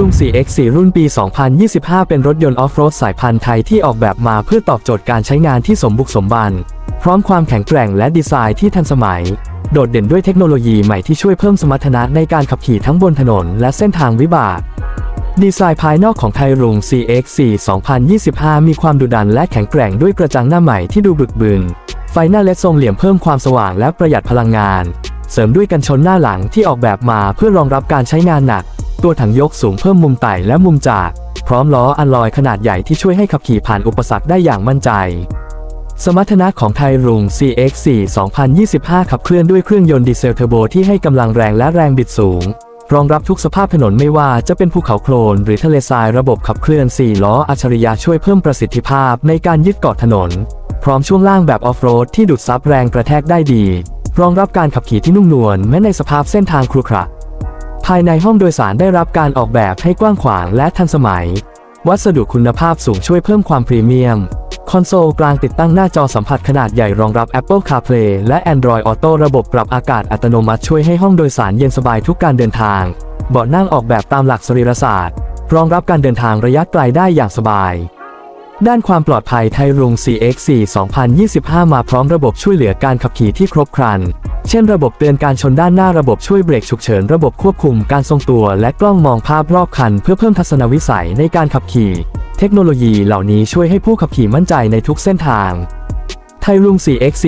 ลุง 4X4 รุ่นปี 2025 เป็นรถยนต์ออฟโรดสายพันธุ์ไทยที่ออกแบบมาเพื่อตอบโจทย์การใช้งานที่สมบุกสมบัน พร้อมความแข็งแกร่งและดีไซน์ที่ทันสมัย โดดเด่นด้วยเทคโนโลยีใหม่ที่ช่วยเพิ่มสมรรถนะในการขับขี่ทั้งบนถนนและเส้นทางวิบาก ดีไซน์ภายนอกของไทยรุง CX4 2025 มีความดุดันและแข็งแกร่งด้วยกระจังหน้าใหม่ที่ดูบึกบึน ไฟหน้าเลดทรงเหลี่ยมเพิ่มความสว่างและประหยัดพลังงาน เสริมด้วยกันชนหน้าหลังที่ออกแบบมาเพื่อรองรับการใช้งานหนัก ตัวถังยกสูงเพิ่มมุมไต่และมุมจาก พร้อมล้ออัลลอยขนาดใหญ่ที่ช่วยให้ขับขี่ผ่านอุปสรรคได้อย่างมั่นใจ สมรรถนะของไทรุง CX4 2025 ขับเคลื่อนด้วยเครื่องยนต์ดีเซลเทอร์โบที่ให้กำลังแรงและแรงบิดสูง รองรับทุกสภาพถนนไม่ว่าจะเป็นภูเขาโคลน หรือทะเลทรายระบบขับเคลื่อน 4 ล้ออัจฉริยะช่วยเพิ่มประสิทธิภาพในการยึดเกาะถนน พร้อมช่วงล่างแบบออฟโรดที่ดูดซับแรงกระแทกได้ดี รองรับการขับขี่ที่นุ่มนวลแม้ในสภาพเส้นทางครุขระ ภายในห้องโดยสารได้รับการออกแบบให้กว้างขวางและทันสมัย วัสดุคุณภาพสูงช่วยเพิ่มความพรีเมียม คอนโซลกลางติดตั้งหน้าจอสัมผัสขนาดใหญ่รองรับ Apple CarPlay และ Android Auto ระบบปรับอากาศอัตโนมัติช่วยให้ห้องโดยสารเย็นสบายทุกการเดินทาง เบาะนั่งออกแบบตามหลักสรีรศาสตร์ รองรับการเดินทางระยะไกลได้อย่างสบายด้านความปลอดภัยไทยรุง CX4 2025 มาพร้อมระบบช่วยเหลือการขับขี่ที่ครบครัน เช่นระบบเตือนการชนด้านหน้าระบบช่วยเบรกฉุกเฉินระบบควบคุมการทรงตัว และกล้องมองภาพรอบคัน เพื่อเพิ่มทัศนวิสัยในการขับขี่ เทคโนโลยีเหล่านี้ช่วยให้ผู้ขับขี่มั่นใจในทุกเส้นทางไทยรุง 4X4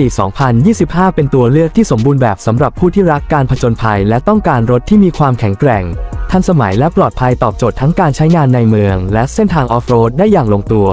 2025 เป็นตัวเลือกที่สมบูรณ์แบบสำหรับผู้ที่รักการผจญภัย และต้องการรถที่มีความแข็งแกร่ง ทันสมัยและปลอดภัยตอบโจทย์ทั้งการใช้งานในเมือง และเส้นทางออฟโรดได้อย่างลงตัว